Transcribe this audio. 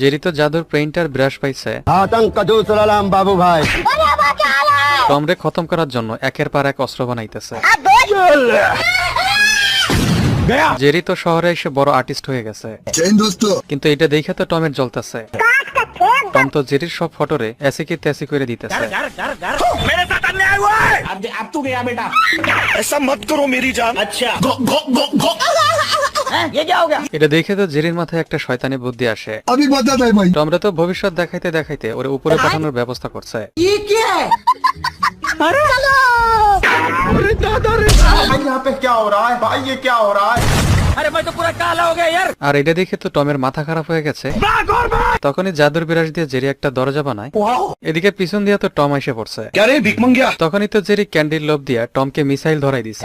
Jerry তো জাদুর painter brush পাইছে आतंक का दूसरा नाम बाबू भाई টমরে খতম করার জন্য একের পর এক অস্ত্র বানাইতেছে জেরি তো শহরে এসে বড় আর্টিস্ট হয়ে গেছে কিন্তু এটা দেখে তো টমের জ্বলতেছে টম তো জেরির সব ফটোরে এসি কি তেসি করে দিতেছে এটা দেখে তো জেরির মাথায় একটা শয়তানি বুদ্ধি আসে। আমি বাধা দেয় ভাই। আমরা তো ভবিষ্যৎ দেখাইতে দেখাইতে ওরে উপরে পাঠানোর ব্যবস্থা করছে। আর এটা দেখে তো টমের মাথা খারাপ হয়ে গেছে। তখনই জাদুর বিরাজ দিয়ে জেরি একটা দরজা বানায়। এদিকে পিছন দিয়ে তো টম এসে পড়ছে। তখনই তো জেরি ক্যান্ডির লোভ দিয়ে টমকে মিসাইল ধরাই দিছে।